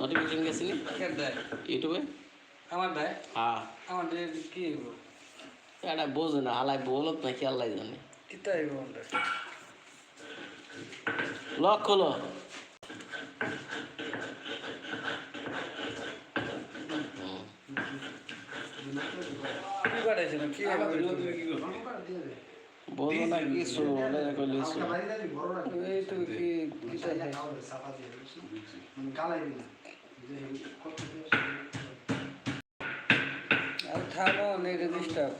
Notification গেছিনি কে দেয় ইউটিউবে আমার দেয় হ্যাঁ আমার কি এটা বোঝে না হালাই বলত নাকি আল্লাহ জানে কিতা হইব আমার লক হলো কি না কি বোঝো না কিছু না এই তো কি আর থামো নেই ডিস্টার্ব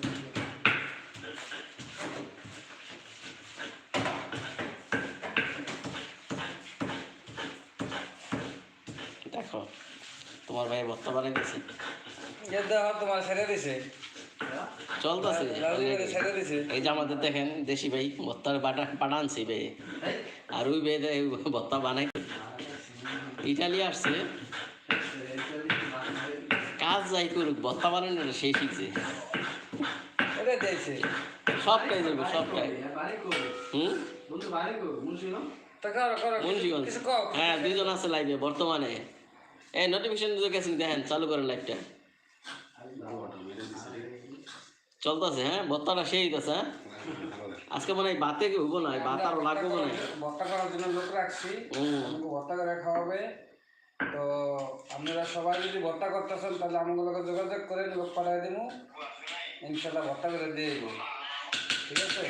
দেখো তোমার ভাই এ দেখো তোমার ছেড়ে দিছে। চলতেছে। এই যে আমাদের দেখেন দেশি ভাই ভত্তার বাটা পাঠানছি বে আর ওই দে- ভত্তা বানাই ইটালি আসছে। কাজ যাই করুক ভত্তা বানানোটা সেই শিখছে। এটা দিয়েছে সবটাই দেবো সবটাই হুম? মুন্সিগঞ্জ? হ্যাঁ দুইজন আছে লাইভে বর্তমানে। এই নোটিফিকেশন গেছেন দেখেন চালু করেন লাইভটা চলতেছে হ্যাঁ? ভত্তাটা সেই আছে হ্যাঁ? আজকে মনে হয় বাতে কি হব না ভাত আরও লাগবে মনে হয়। ভর্তা করার জন্য লোক রাখছি। হুম। ভর্তা করে খাওয়াবে। তো আপনারা সবাই যদি ভর্তা করতেছেন তাহলে আমাগুলোকে যোগাযোগ করে লোক পাঠিয়ে দেবো ইনশাল্লাহ ভর্তা করে দিয়ে দেবো ঠিক আছে?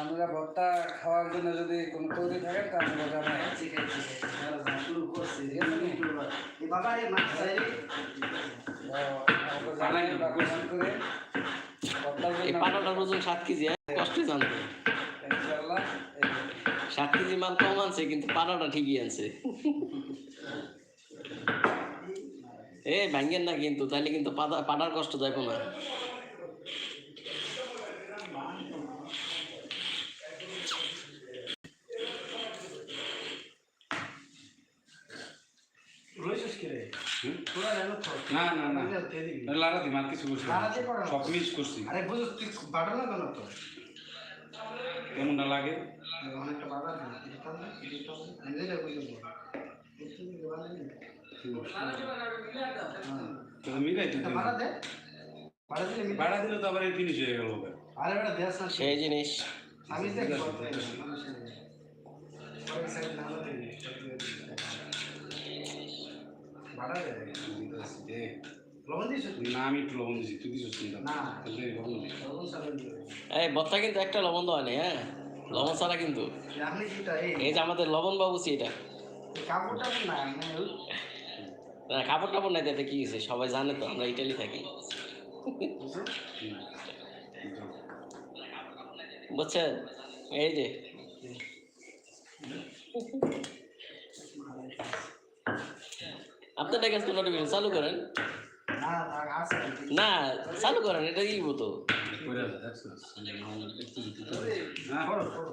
আপনারা ভর্তা খাওয়ার জন্য যদি কোনো তৈরি থাকেন তো আপনারা জানাই ঠিক আছে সাত কেজি হ্যাঁ? কষ্টে জানতে। ইনশাল্লাহ। এই সাত কেজি মাল কম আনছে কিন্তু পাটাটা ঠিকই আনছে। এ ভাঙ্গেন না কিন্তু তাহলে কিন্তু পাটার কষ্ট যাব না। না না না। লারা দিম আর কিছু করছি। সব মিস করছি। আরে বুঝো তুই বাটা না কেন তো কেমনটা লাগে? অনেকটা দিন না ভাড়া দিলে তো আবার ফিনিশ হয়ে গেল সেই জিনিস। আমি বত্তা কিন্তু একটা লবণ দেওয়া নেই হ্যাঁ? লবণ ছাড়া কিন্তু। এই যে আমাদের লবণ বাবুছি এটা। না মানে না, কাপড় টাপড় নাই তাতে কি হয়েছে? সবাই জানে তো আমরা ইটালি থাকি। বুঝছেন? এই যে। আপনার কাছে নোটিফিকেশন চালু করেন। না না না চালু করেন এটা কি তো করে দেখছিস করো করো।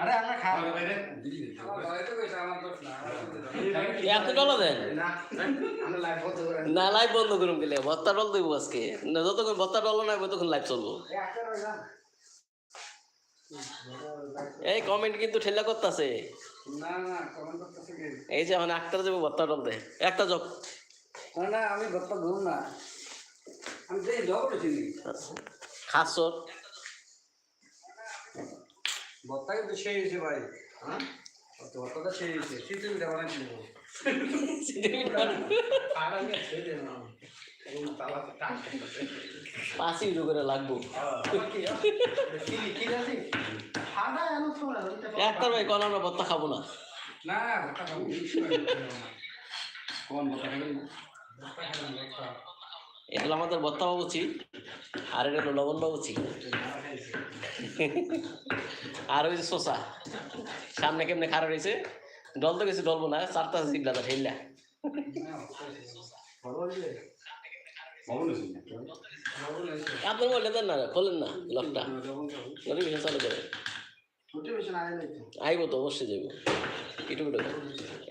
আরে আমরা খাওয়া না ডলা দেন? লাইভ বন্ধ করুন গেলে ভত্তা ডল দেবো আজকে। না যতক্ষণ ভত্তা ডল না ততক্ষণ লাইভ চলবো। এই কমেন্ট কিন্তু ঠেলা করতেছে। না না কমেন্ট করতেছে কি? এই যে মানে একটা যাব ভত্তা ডল দে। একটা যোগ না আমি ভর্তা ঘুম না। আমি যেই খাস। ভর্তা কিন্তু সেই হয়েছে ভাই হ্যাঁ? ভর্তাটা সেই হয়েছে শীতের পিঠা বানাই দিব। পাঁচই করে লাগবো। একটা ভাই কল আমরা ভত্তা খাব না। না ভর্তা খাব কোন খাবেন? হলো আমাদের ভত্তা বাবুচি আর এটা লবণ বাবুচি আর ওই যে শোষা সামনে কেমনে খারাপ রয়েছে? ডল তো কিছু ডলবো না চারটা জিগলা তা ঠেললা আপনি বললে দেন না খোলেন না লকটা। নোটিফিকেশন চালু করে। আইব তো অবশ্যই ইটু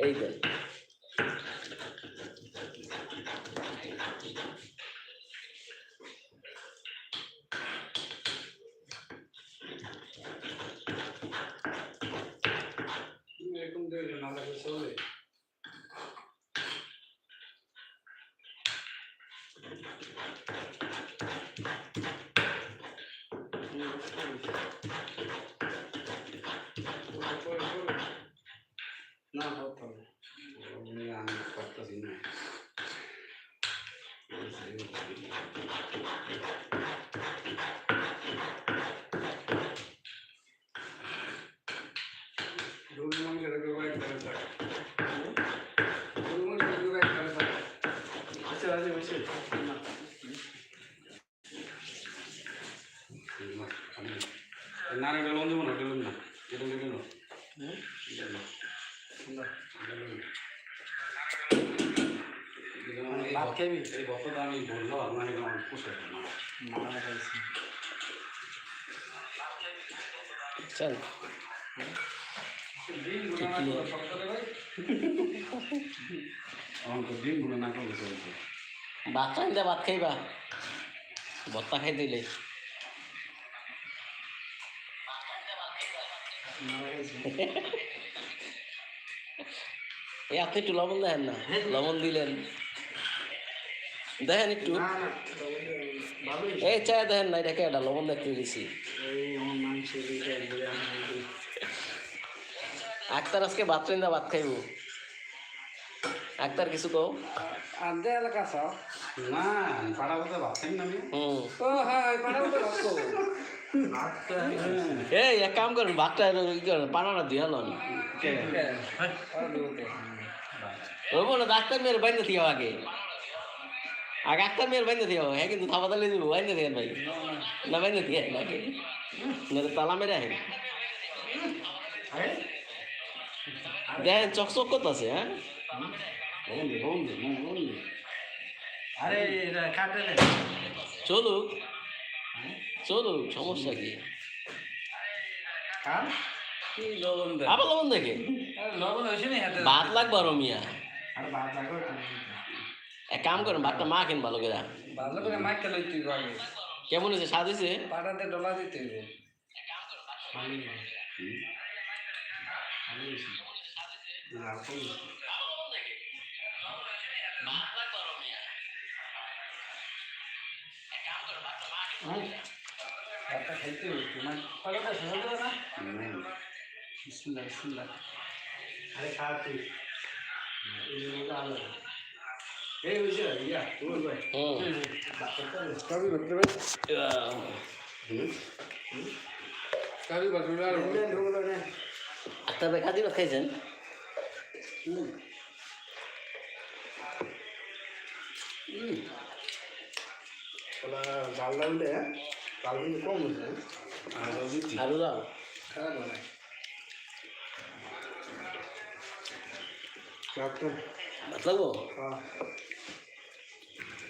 এই দেন। এরকম দিয়ে না লাগলে চলে না করতে হবে আমি করতেছি না গরুর মাংস রেখে বাইক করে থাকে গরুর মাংস রেখে বাইক করে থাকে আছে বসে না এটা লোন দেবো না এটা লোন না এটা লোন? এটা লোন ভাত খাবি এই বছরটা আমি বলল আপনার এটা আমার পোষায় না চল দিনগুলো না করলে চলছে বাচ্চা আনতে ভাত খাইবা। ভত্তা খাই দিলে। এই আপনি একটু লবণ দেখেন না লবণ দিলেন। দেখেন একটু। এই চা দেখেন না এটাকে এটা? লবণ দেখতে দিছি। আক্তার আজকে ভাত রান্দা ভাত খাইব। আক্তার কিছু কও? আর দে এলাকা সব। না পাড়া বলতে ভাবছেন না আমি হুম। ও হ্যাঁ পাড়াও তো রক্ত ভাতটা এই এক কাম করেন ভাতটা পানাটা দিয়ে লন। আর দিওতে ওই বলো ডাক্তার মেয়ের বাইন্দে দিয়ে আগে। আগে ডাক্তার মেয়ের বাইন্দে দিয়ে হ্যাঁ কিন্তু থাবা তালে দিব বাইন্দে দিয়ে ভাই। না বাইন্দে দিয়ে আগে। না তো তালা মেরে আহেন দেখেন চকচক করতেছে হ্যাঁ? আরে এটা কাটে চলুক। চলুক সমস্যা কি? দে আবার লবণ দেখে ভাত লাগবে আরও মিয়া। আর ভাত লাগবে এক কাম করেন ভাতটা মা কেন ভালো করে ভালো করে মাইক খেলে তুই কেমন হয়েছে? স্বাদ হয়েছে? পাড়াতে ডলা দিতে হইবে ভাতটা খাইতে হইবে তোমার পাড়াটা শেষ হবে না বিসমিল্লাহ বিসমিল্লাহ আরে খা তুই এই মজা আলাদা এই বুঝছ ইয়া তুই ভাই কাবি ভদ্র ভাই কাবি না ভাই খাদি ভাত খাইছেন জাল লাগলে জাল কিন্তু কম হয়েছে আর দিচ্ছি আলু দাও খারাপ হয় ভাত লাগবো?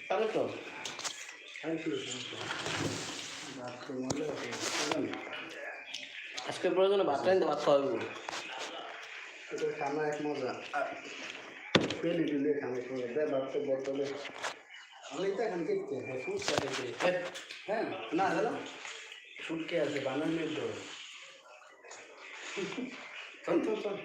হ্যাঁ তো। আজকে প্রয়োজনে ভাত রান্দা ভাত খাওয়াবো খানা এক মজা। পেলি দিলে খানা করে দে ডাক্তার বোতলে আমি তো এখন দেখতে হ্যাঁ ফুড সাথে হ্যাঁ না জানো ফুটকে আছে বানানোর তো। চল চল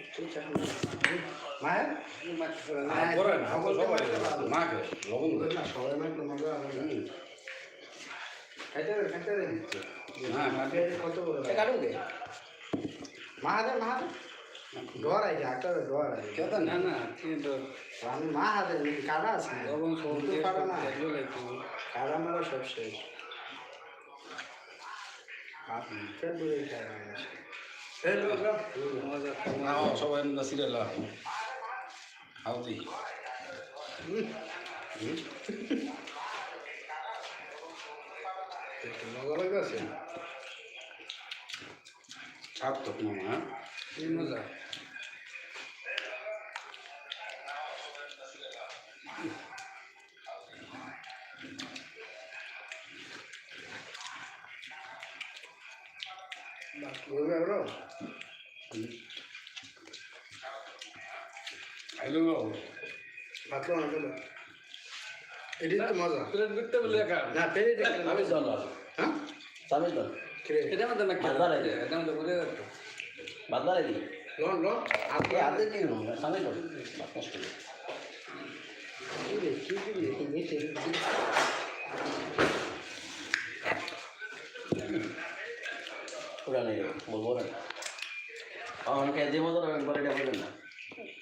ডর আই একটা ডর আই কেতা না না কিন্তু আমি মাহাদে কাদা আছে সবন কিন্তু কাদা না কাদা মারা সব শেষ হাত সবাই সিরিয়াল তো মামা হ্যাঁ তো মজা প্লেট বিকতে বলে না আমি হ্যাঁ এটা মধ্যে না ভাত বাড়াই দে। এটা মধ্যে বলে রাখতো ভাত বাড়াই দিই লন লন আজকে আজকে কি হলো সামনে তো কষ্ট করে কি রে কি দিবি একটু নেই বলব না আমাকে যে মতো একবার এটা বলবেন না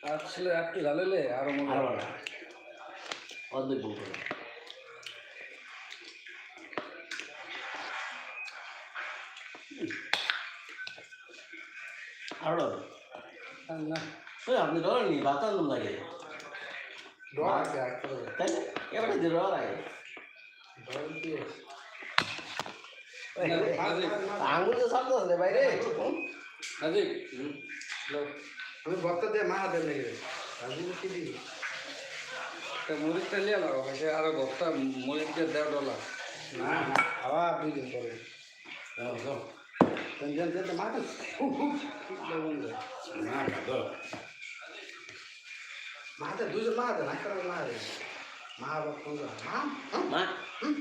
আসলে একটু জ্বালালে আরও মনে হয় অর্ধেক বলব না আরও আর না ওই আপনি ডরেননি বাতাস লাগে ডর আছে একটা তাই ডর কি আছে আঙুল তো সামনে আছে বাইরে আমি ভক্ত দিয়ে মা হাতে লেগে মরিচটা নিয়ে সে আরও বস্তা মরিচ দিয়ে দেড় ডলার না না আবার দুই দিন পরে। যাও যাও। তেনজন তেন মা তো না দাও মা হাতে দুজন মা হাতে না একটা মা হাতে মা ভক্ত মা মা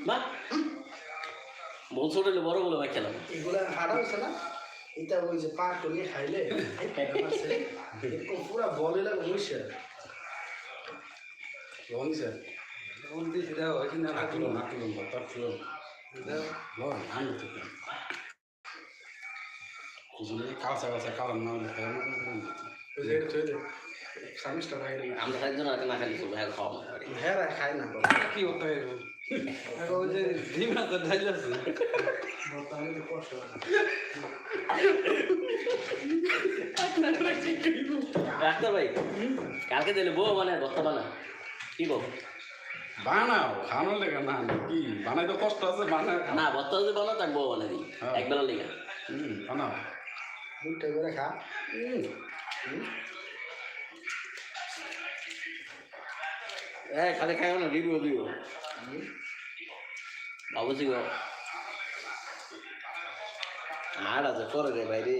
মা বল ছোট হলে বড় বলে খেলাম এগুলা হারা হয়েছে না? এটা ওই যে পা টলিয়ে খাইলে পুরা বলে লাগে উনিশে লন স্যার কোন দিয়েছি দেওয়া হয়েছে না নাটুলো নাটুলো বাতার ছিল লন আমি তো কুজুলে কালসা কালসা কালাম না হলে আমরা একজন না খালি হ্যাঁ খাওয়া হ্যাঁ রা খাই না কি হতে হবে ওই যে ডিম আছে ঢাইল আছে। বর্তমানে তো কষ্ট ডাক্তার ভাই কালকে দিলে বউ মানে দশটা বানা কি গো বানাও খানোর লেগে না কি? বানাই তো কষ্ট আছে বানায় না বস্তা যদি বানা তাক বউ বানা দিই হ্যাঁ। একবেলা লেগে। হুম বানাও। দুইটা করে খা। খালি খাইও না রিভিউ দিও ভাবছি গো আর আছে করে রে বাইরে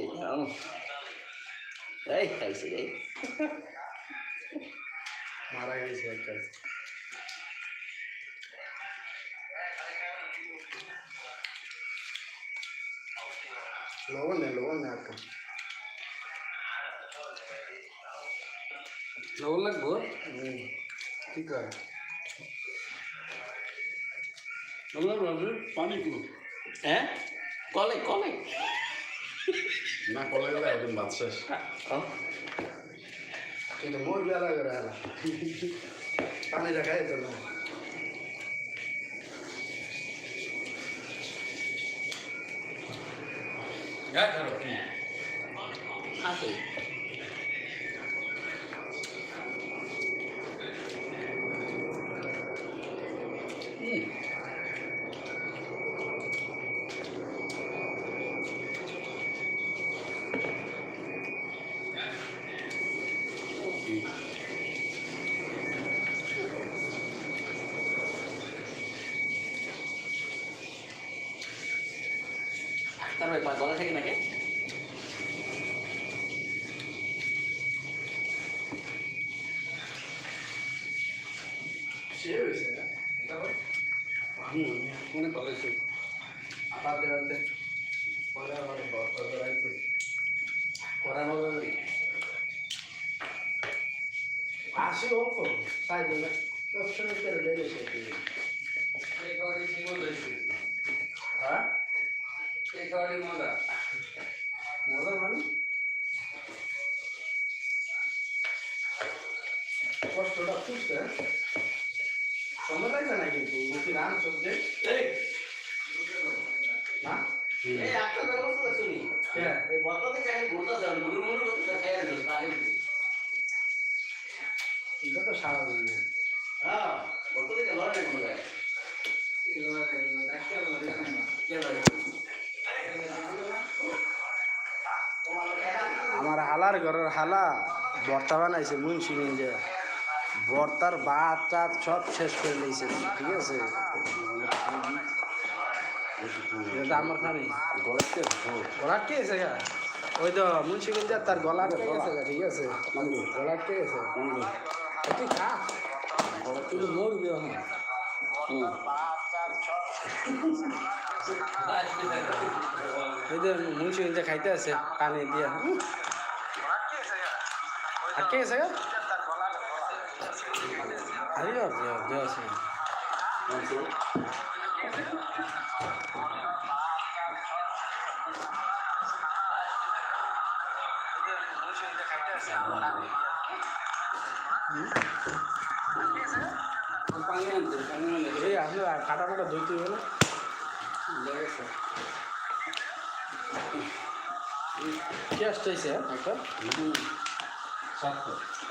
এই খাইছি রে মারা গেছে বললাম রাজু পানি কুলো হ্যাঁ? কলে কলে। না কলে গেলে একদম বাদ শেষ। কিন্তু মোর বেলা করে এলা। পানি দেখাই তো না। কি? আছে। ডাক্তার একবার গলা থেকে নাকি হুম মনে করেছি আবার দেওয়াতে পরে আবার বর্ষা ধরাইতে করানো যাবে আসি অল্প তাই দেবে দর্শন করে লেগে সে এই খাওয়াটি সিঙ্গল রয়েছে হ্যাঁ এই খাওয়াটি মজা মজা মানে সময় লাগবে না কিন্তু রান চলছে আমার হালার ঘরের হালা বর্তমান ভর্তা বানাইছে মুন্সিগঞ্জে ভর্তার ভাত টাত সব শেষ করে নিয়েছে ঠিক আছে? আমার খানি। গলাতে গলার কে আছে গা? ওই তো মুন্সিগঞ্জে তার কে আছে গা, ঠিক আছে? গলার কে আছে তুই খা। তুই মরবি এখন। এই খাইতে আছে পানি দিয়া। আটকে গেছে গা? আছে পানি আনতে পানি আনতে এই আপনার কাটা কাটা ধুইতে হবে না আসতে হয়েছে একটা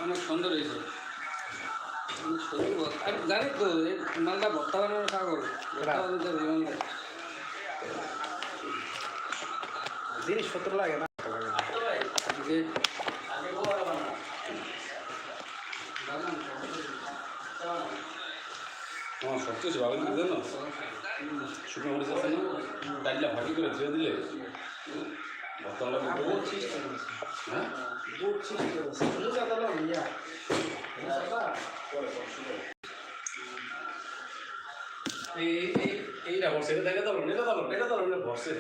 অনেক সুন্দর হয়েছে জানি তো মালটা ভর্তা বানানোর লাগে। জিনিসপত্র লাগে না আমার সবচেয়ে ভালো লাগে জানো শুকনো মরিচ আছে না ডাইলা ভাজি করে ধুয়ে দিলে ইয়া এইটা ভরছে এটা এটা দাও এটা দাও এটা ভরছে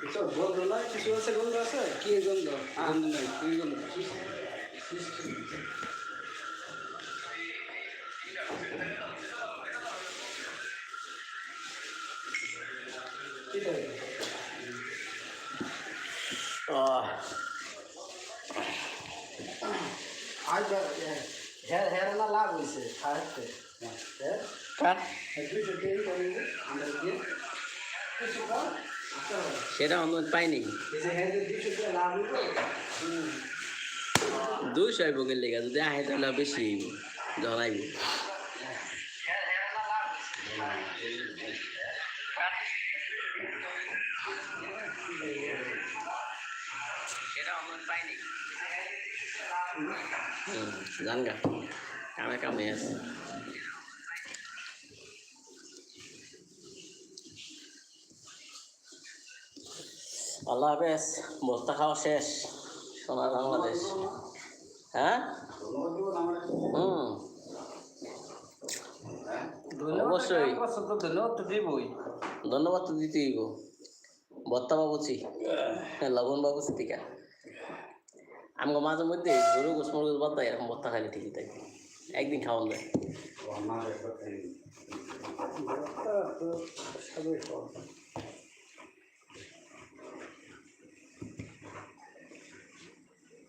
কিছু গন্ধ নাই কিছু আছে গন্ধ আছে কি গন্ধ নাই কি গন্ধ সেটা অন্য পাইনি। দুইশো আইব গেলে যদি আহে তাহলে বেশি আইব যখন আইব হুম, জান গা কামে কামে আছে। আল্লাহ হাফেজ বস্তা খাওয়া শেষ সোনার বাংলাদেশ। হ্যাঁ? হুম। অবশ্যই। ধন্যবাদ তো দিবই। ধন্যবাদ তো দিতেই গো বত্তা বাবুচি লবণ বাবুচি টিকা আমাকে মাঝে মধ্যে গরু গোস মরগুস বত্তা এরকম বত্তা খালি ঠিকই থাকে। একদিন খাওয়ান যায়। আমার